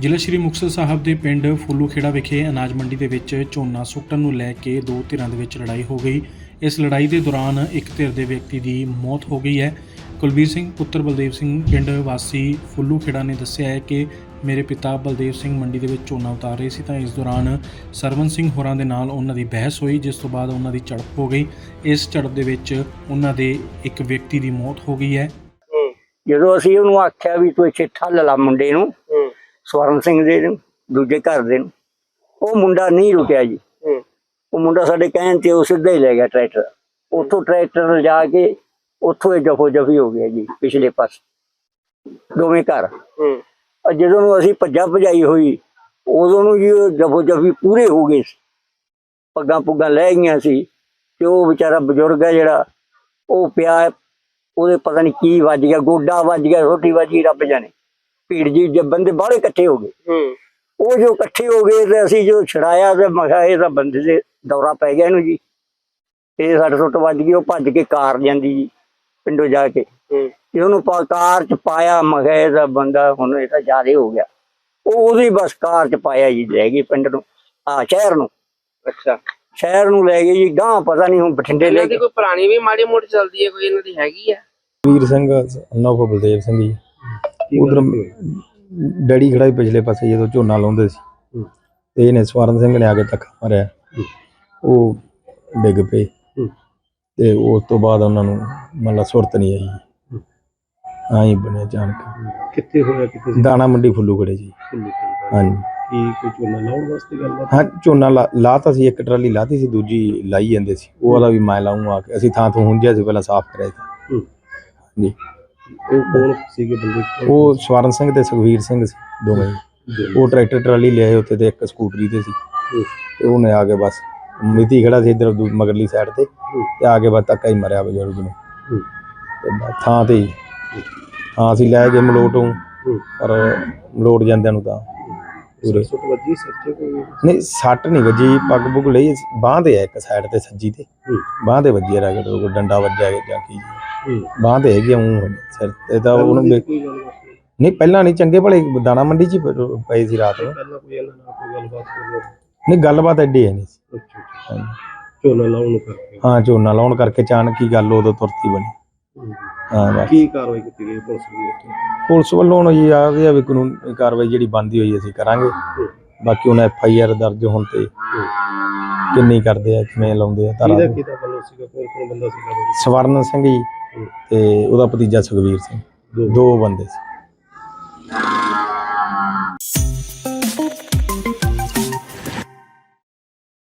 ਜ਼ਿਲ੍ਹਾ ਸ਼੍ਰੀ ਮੁਕਤਸਰ ਸਾਹਿਬ ਦੇ ਪਿੰਡ ਫੁੱਲੂਖੇੜਾ ਵਿਖੇ ਅਨਾਜ ਮੰਡੀ ਦੇ ਵਿੱਚ ਝੋਨਾ ਸੁੱਟਣ ਨੂੰ ਲੈ ਕੇ ਦੋ ਧਿਰਾਂ ਦੇ ਵਿੱਚ ਲੜਾਈ ਹੋ ਗਈ। ਇਸ ਲੜਾਈ ਦੇ ਦੌਰਾਨ ਇੱਕ ਧਿਰ ਦੇ ਵਿਅਕਤੀ ਦੀ ਮੌਤ ਹੋ ਗਈ ਹੈ। ਕੁਲਬੀਰ ਸਿੰਘ ਪੁੱਤਰ ਬਲਦੇਵ ਸਿੰਘ ਪਿੰਡ ਵਾਸੀ ਫੁੱਲੂਖੇੜਾ ਨੇ ਦੱਸਿਆ ਹੈ ਕਿ ਮੇਰੇ ਪਿਤਾ ਬਲਦੇਵ ਸਿੰਘ ਮੰਡੀ ਦੇ ਵਿੱਚ ਝੋਨਾ ਉਤਾਰ ਰਹੇ ਸੀ ਤਾਂ ਇਸ ਦੌਰਾਨ ਸਰਵਨ ਸਿੰਘ ਹੋਰਾਂ ਦੇ ਨਾਲ ਉਹਨਾਂ ਦੀ ਬਹਿਸ ਹੋਈ ਜਿਸ ਤੋਂ ਬਾਅਦ ਉਹਨਾਂ ਦੀ ਝੜਪ ਹੋ ਗਈ। ਇਸ ਝੜਪ ਦੇ ਵਿੱਚ ਉਹਨਾਂ ਦੇ ਇੱਕ ਵਿਅਕਤੀ ਦੀ ਮੌਤ ਹੋ ਗਈ ਹੈ। ਜਦੋਂ ਅਸੀਂ ਉਹਨੂੰ ਆਖਿਆ ਵੀ ਤੂੰ ਇੱਥੇ ਠੱਲ ਲਾ ਮੁੰਡੇ ਨੂੰ ਸਵਰਨ ਸਿੰਘ ਦੇ ਨੂੰ ਦੂਜੇ ਘਰ ਦੇ ਨੂੰ ਉਹ ਮੁੰਡਾ ਨਹੀਂ ਰੁਕਿਆ ਜੀ। ਉਹ ਮੁੰਡਾ ਸਾਡੇ ਕਹਿਣ ਤੇ ਉਹ ਸਿੱਧਾ ਹੀ ਲੈ ਗਿਆ ਟਰੈਕਟਰ। ਉੱਥੋਂ ਟਰੈਕਟਰ ਲਿਜਾ ਕੇ ਉੱਥੋਂ ਹੀ ਜਫੋ ਜਫੀ ਹੋ ਗਿਆ ਜੀ ਪਿਛਲੇ ਪਾਸੇ। ਦੋਵੇਂ ਘਰ। ਜਦੋਂ ਨੂੰ ਅਸੀਂ ਭੱਜਾ ਭਜਾਈ ਹੋਈ ਉਦੋਂ ਨੂੰ ਜੀ ਜਫੋ ਜਫੀ ਪੂਰੇ ਹੋ ਗਏ ਸੀ। ਪੱਗਾਂ ਪੁੱਗਾਂ ਲੈ ਗਈਆਂ ਸੀ ਤੇ ਉਹ ਵਿਚਾਰਾ ਬਜ਼ੁਰਗ ਹੈ ਜਿਹੜਾ ਉਹ ਪਿਆ ਉਹਦੇ ਪਤਾ ਨਹੀਂ ਕੀ ਵੱਜ ਗਿਆ ਗੋਡਾ ਵੱਜ ਗਿਆ ਰੋਟੀ ਵੱਜ ਰੱਬ ਜਾਣੇ। ਭੀੜ ਜੀ ਜਦ ਬੰਦੇ ਬਾਹਲੇ ਇਕੱਠੇ ਹੋ ਗਏ। ਹੂੰ। ਉਹ ਜੋ ਇਕੱਠੇ ਹੋ ਗਏ ਤੇ ਅਸੀਂ ਜੋ ਛੜਾਇਆ ਤੇ ਮੈਂ ਕਿਹਾ ਇਹ ਤਾਂ ਬੰਦੇ ਦੇ ਦੌਰਾ ਪੈ ਗਿਆ ਇਹਨੂੰ ਜੀ। ਇਹ ਸਾਡੇ ਸੁੱਟ ਵੱਜ ਗਈ ਉਹ ਭੱਜ ਕੇ ਕਾਰ ਜਾਂਦੀ ਜੀ ਪਿੰਡੋਂ ਜਾ ਕੇ। ਤੇ ਉਹਨੂੰ ਪਾ ਕਾਰ ਚ ਪਾਇਆ ਮੈਂ ਕਿਹਾ ਇਹ ਤਾਂ ਬੰਦਾ ਹੁਣ ਇਹ ਤਾਂ ਜ਼ਿਆਦੇ ਹੋ ਗਿਆ। ਉਹ ਉਹਦੀ ਬਸ ਕਾਰ ਚ ਪਾਇਆ ਜੀ ਲੈ ਗਈ ਪਿੰਡ ਨੂੰ ਆ ਸ਼ਹਿਰ ਨੂੰ। ਅੱਛਾ। ਸ਼ਹਿਰ ਨੂੰ ਲੈ ਗਏ ਜੀ ਗਾਂ ਪਤਾ ਨਹੀਂ ਹੁਣ ਬਠਿੰਡੇ ਲੈ ਕੇ ਕੋਈ ਪੁਰਾਣੀ ਵੀ ਮਾੜੀ ਮੋਟੀ ਚੱਲਦੀ ਹੈ ਕੋਈ ਇਹਨਾਂ ਦੀ ਹੈਗੀ ਹੈ? ਵੀਰ ਸਿੰਘ ਨੌਕੋ ਬਲਦੇਵ ਸਿੰਘ ਜੀ। ਉਧਰ ਡੈਡੀ ਖੜਾ ਪਿਛਲੇ ਪਾਸੇ ਜਦੋਂ ਝੋਨਾ ਲਾਉਂਦੇ ਸੀ। ਤੇ ਇਹਨੇ ਸਵਰਨ ਸਿੰਘ ਨੇ ਆ ਕੇ ਧੱਕਾ ਮਾਰਿਆ। ਉਹ ਡਿੱਗ ਪਏ। ਤੇ ਉਸ ਤੋਂ ਬਾਅਦ ਉਹਨਾਂ ਨੂੰ ਮਤਲਬ ਸੁਰਤ ਨਹੀਂ ਆਈ। ਆਈ ਬਣਿਆ ਜਾਣ ਕੇ ਕਿੱਥੇ ਹੋਇਆ ਕਿੱਥੇ ਦਾਣਾ ਮੰਡੀ ਫੁੱਲੂ ਖੜੇ ਜੀ? ਹਾਂਜੀ। ਕੀ ਕੋਈ ਝੋਨਾ ਲਾਉਣ ਵਾਸਤੇ ਗੱਲਬਾਤ ਹਾਂ ਝੋਨਾ ਲਾਤਾ ਸੀ ਇੱਕ ਟਰਾਲੀ ਲਾਤੀ ਸੀ ਦੂਜੀ ਲਾਈ ਜਾਂਦੇ ਸੀ। ਉਹ ਵਾਲਾ ਵੀ ਮੈਂ ਲਾਉਂਗਾ ਅਸੀਂ ਥਾਂ ਤੋਂ ਹੁੰਜਿਆ ਸੀ ਪਹਿਲਾਂ ਸਾਫ਼ ਕਰਿਆ ਸੀ। ਜੀ ਉਹ ਕੌਣ ਸੀਗੇ ਬੰਦੇ? ਉਹ ਸਵਰਨ ਸਿੰਘ ਤੇ ਸੁਖਵੀਰ ਸਿੰਘ ਸੀ ਦੋਵੇਂ। ਉਹ ਟਰੈਕਟਰ ਟਰਾਲੀ ਲਿਆਏ ਉੱਤੇ ਤੇ ਇੱਕ ਸਕੂਟਰੀ ਤੇ ਸੀ। ਤੇ ਉਹਨੇ ਆ ਕੇ ਬਸ ਮਿਤੀ ਖੜਾ ਸੀ ਇਧਰ ਮਗਰਲੀ ਸਾਈਡ ਤੇ ਤੇ ਆ ਕੇ ਬਸ ਧੱਕਾ ਹੀ ਮਰਿਆ ਬਜ਼ੁਰਗ ਨੂੰ। ਤੇ ਬਸ ਥਾਂ ਤੇ ਹੀ ਹਾਂ ਅਸੀਂ ਲੈ ਗਏ ਮਲੋਟੋਂ। ਪਰ ਮਲੋਟ ਜਾਂਦਿਆਂ ਨੂੰ ਤਾਂ ਪੂਰੇ ਸੁੱਟ ਵੱਜੀ ਸਿਰ 'ਚ ਕੋਈ ਨਹੀਂ ਸੱਟ ਨਹੀਂ ਵੱਜੀ ਪੱਗ ਪੁੱਗ ਲਈ ਬਾਂਹ ਤੇ ਹੈ ਇੱਕ ਸਾਈਡ ਤੇ ਸੱਜੀ ਤੇ। ਬਾਂਹ ਤੇ ਵੱਜੀ ਰਗੜ ਡੰਡਾ ਵੱਜਿਆ ਜਾਂ ਕੀ ਬਾਂਹ ਤੇ ਹੈਗੀ ਉਹ ਸਿਰ ਤੇ ਤਾਂ ਉਹਨੂੰ ਵੇ- ਕੋਈ ਗੱਲਬਾਤ ਨਹੀਂ। ਨਹੀਂ ਪਹਿਲਾਂ ਨਹੀਂ ਚੰਗੇ ਭਲੇ ਦਾਣਾ ਮੰਡੀ 'ਚ ਹੀ ਪ- ਪਏ ਸੀ ਰਾਤ ਨੂੰ। ਪਹਿਲਾਂ ਕੋਈ ਇਹਨਾਂ ਨਾਲ ਕੋਈ ਗੱਲਬਾਤ ਕਰਨੀ ਨਹੀਂ ਗੱਲਬਾਤ ਐਡੀ ਹੈ ਨਹੀਂ ਸੀ। ਅੱਛਾ ਅੱਛਾ ਹਾਂਜੀ। ਝੋਨਾ ਲਾਉਣ ਨੂੰ ਕਰਕੇ। ਹਾਂ ਝੋਨਾ ਲਾਉਣ ਕਰਕੇ ਅਚਾਨਕ ਹੀ ਗੱਲ ਉਦੋਂ ਤੁਰਤੀ ਬਣੀ। ਹੂੰ। ਹਾਂ ਬਸ। ਕੀ ਕਾਰਵਾਈ ਕੀਤੀ ਗਈ ਪੁਲਿਸ ਦੀ ਇੱਥੇ? ਪੁਲਿਸ ਵੱਲੋਂ ਹੁਣ ਜੀ ਆ ਵੀ ਕਾਨੂੰਨ ਕਾਰਵਾਈ ਜਿਹੜੀ ਬੰਦੀ ਹੋਈ ਅਸੀਂ ਕਰਾਂਗੇ। ਬਾਕੀ ਹੁਣ ਐਫ ਆਈ ਆਰ ਦਰਜ ਹੋਣ ਤੇ ਕਿੰਨੀ ਕਰਦੇ ਆ ਕਿਵੇਂ ਲਾਉਂਦੇ ਆ ਕਿਹਦਾ ਤਾਰਾ ਕਿਹਦਾ ਵੱਲੋਂ ਸੀਗਾ ਕੌਣ ਕੌਣ ਬੰਦਾ ਸੀਗਾ ਉਹਦੇ ਵਿੱਚ? ਸਵਰਨ ਸਿੰਘ ਜੀ। ਤੇ ਉਹਦਾ ਭਤੀਜਾ ਸੁਖਵੀਰ ਸਿੰਘ ਦੋ ਬੰਦੇ ਸੀ